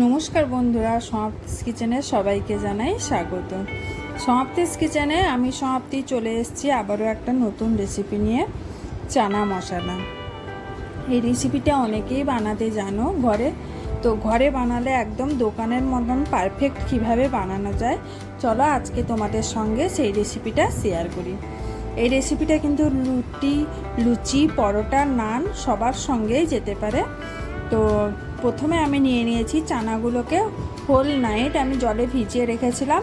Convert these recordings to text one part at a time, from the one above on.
নমস্কার বন্ধুরা, সমাপ্তিস কিচেনে সবাইকে জানাই স্বাগত। সমাপ্তিস কিচেনে আমি সমাপ্তি চলে এসেছি আবারও একটা নতুন রেসিপি নিয়ে, চানা মশলা। এই রেসিপিটা অনেকেই বানাতে জানো ঘরে। তো ঘরে বানালে একদম দোকানের মতন পারফেক্ট কীভাবে বানানো যায়, চলো আজকে তোমাদের সঙ্গে সেই রেসিপিটা শেয়ার করি। এই রেসিপিটা কিন্তু রুটি, লুচি, পরোটা, নান সবার সঙ্গেই যেতে পারে। তো প্রথমে আমি নিয়ে নিয়েছি চানাগুলোকে হোল নাইট আমি জলে ভিজিয়ে রেখেছিলাম।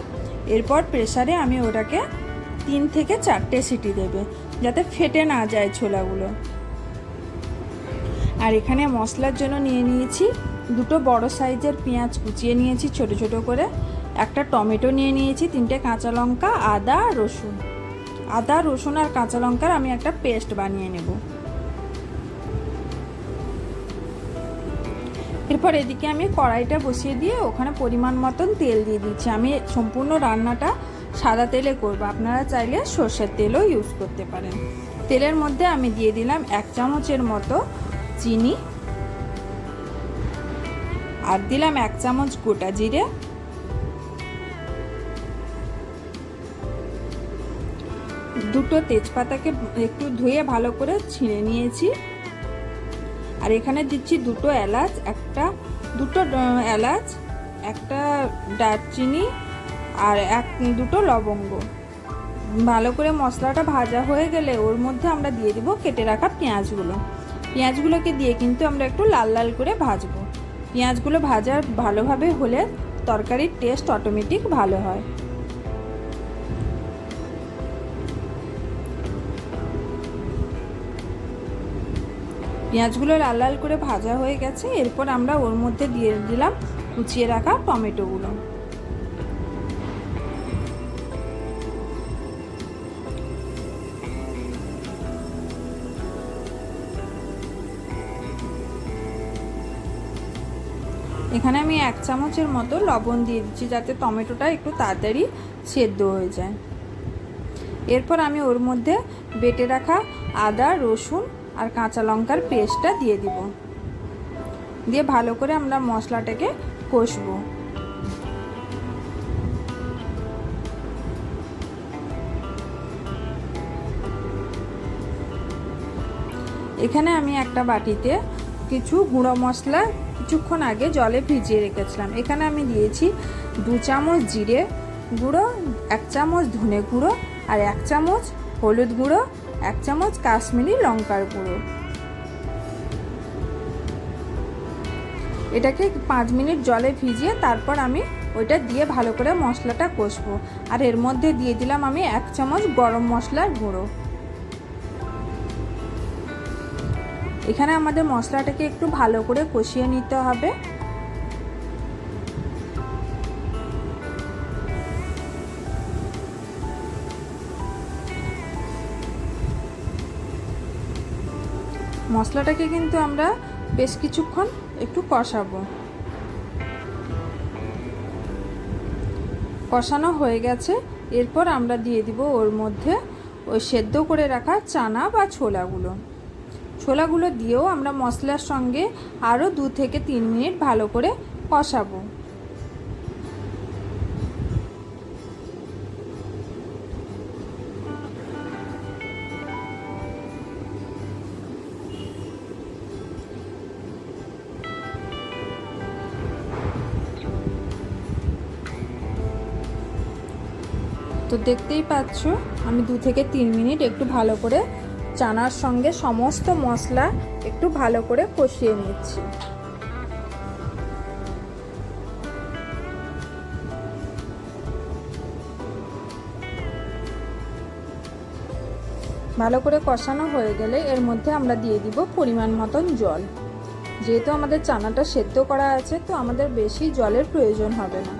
এরপর প্রেসারে আমি ওটাকে তিন থেকে চারটে সিটি দেবে, যাতে ফেটে না যায় ছোলাগুলো। আর এখানে মশলার জন্য নিয়ে নিয়েছি দুটো বড় সাইজের পেঁয়াজ কুচিয়ে নিয়েছি ছোট ছোট করে, একটা টমেটো নিয়ে নিয়েছি, তিনটে কাঁচা লঙ্কা, আদা, রসুন। আদা, রসুন আর কাঁচা লঙ্কার আমি একটা পেস্ট বানিয়ে নেব। এরপর এদিকে আমি কড়াইটা বসিয়ে দিয়ে ওখানে পরিমাণ মতন তেল দিয়ে দিচ্ছি। আমি সম্পূর্ণ রান্নাটা সাদা তেলে করব। আপনারা চাইলে সর্ষের তেলও ইউজ করতে পারেন। তেলের মধ্যে আমি দিয়ে দিলাম এক চামচের মতো চিনি। আর দিলাম এক চামচ গোটা জিরে। দুটো তেজপাতাকে একটু ধুয়ে ভালো করে ছিঁড়ে নিয়েছি। আর এখানে দিচ্ছি দুটো এলাচ, একটা, দুটো এলাচ, একটা দারচিনি আর এক, দুটো লবঙ্গ। ভালো করে মশলাটা ভাজা হয়ে গেলে ওর মধ্যে আমরা দিয়ে দিব কেটে রাখা পেঁয়াজগুলো। পেঁয়াজগুলোকে দিয়ে কিন্তু আমরা একটু লাল লাল করে ভাজবো। পেঁয়াজগুলো ভাজা ভালোভাবে হলে তরকারির টেস্ট অটোমেটিক ভালো হয়। পেঁয়াজগুলো লাল লাল করে ভাজা হয়ে গেছে, এরপর আমরা ওর মধ্যে দিয়ে দিলাম কুচিয়ে রাখা টমেটোগুলো। এখানে আমি এক চামচের মতো লবণ দিয়ে দিচ্ছি যাতে টমেটোটা একটু তাড়াতাড়ি সেদ্ধ হয়ে যায়। এরপর আমি ওর মধ্যে বেটে রাখা আদা, রসুন আর কাঁচা লঙ্কার পেস্টটা দিয়ে দিব। দিয়ে ভালো করে আমরা মশলাটাকে কষবো। এখানে আমি একটা বাটিতে কিছু গুঁড়ো মশলা কিছুক্ষণ আগে জলে ভিজিয়ে রেখেছিলাম। এখানে আমি দিয়েছি দু চামচ জিরে গুঁড়ো, এক চামচ ধনে গুঁড়ো আর এক চামচ হলুদ গুঁড়ো এক চামচ কাশ্মীরি লঙ্কার গুঁড়ো। এটাকে পাঁচ মিনিট জলে ভিজিয়ে তারপর আমি ওইটা দিয়ে ভালো করে মশলাটা কষবো। আর এর মধ্যে দিয়ে দিলাম আমি এক চামচ গরম মশলার গুঁড়ো। এখানে আমাদের মশলাটাকে একটু ভালো করে কষিয়ে নিতে হবে। মশলাটাকে কিন্তু আমরা বেশ কিছুক্ষণ একটু কষাবো। কষানো হয়ে গেছে। এরপর আমরা দিয়ে দিব ওর মধ্যে ওই সেদ্ধ করে রাখা চানা বা ছোলাগুলো। ছোলাগুলো দিয়েও আমরা মশলার সঙ্গে আরও দু থেকে তিন মিনিট ভালো করে কষাবো। তো দেখতেই পাচ্ছ, আমি দু থেকে তিন মিনিট একটু ভালো করে চানার সঙ্গে সমস্ত মশলা একটু ভালো করে কষিয়ে নিচ্ছি। ভালো করে কষানো হয়ে গেলে এর মধ্যে আমরা দিয়ে দিব পরিমাণ মতন জল। যেহেতু আমাদের চানাটা সেদ্ধ করা আছে, তো আমাদের বেশি জলের প্রয়োজন হবে না।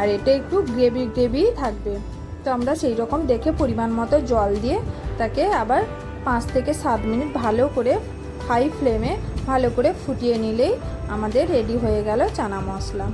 আর এটা একটু গ্রেভি গ্রেভি থাকবে। তো আমরা সেই রকম দেখে পরিমাণ মতো জল দিয়ে তাকে আবার পাঁচ থেকে সাত মিনিট ভালো করে হাই ফ্লেমে ভালো করে ফুটিয়ে নিলেই আমাদের রেডি হয়ে গেল চানা মশলা।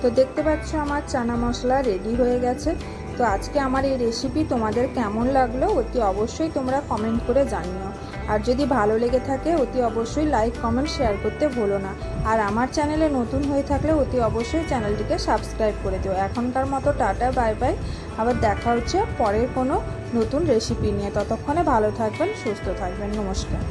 তো দেখতে পাচ্ছ আমার চানা মশলা রেডি হয়ে গেছে। তো আজকে আমার এই রেসিপি তোমাদের কেমন লাগল অতি অবশ্যই তোমরা কমেন্ট করে জানিও। আর যদি ভালো লেগে থাকে, অতি অবশ্যই লাইক কমেন্ট শেয়ার করতে ভুলো না। আর আমার চ্যানেলে নতুন হয়ে থাকলে অতি অবশ্যই চ্যানেলটিকে সাবস্ক্রাইব করে দিও। এখনকার মতো টাটা বাই বাই আবার দেখা হচ্ছে পরের কোনো নতুন রেসিপি নিয়ে। ততক্ষণে ভালো থাকবেন, সুস্থ থাকবেন। নমস্কার।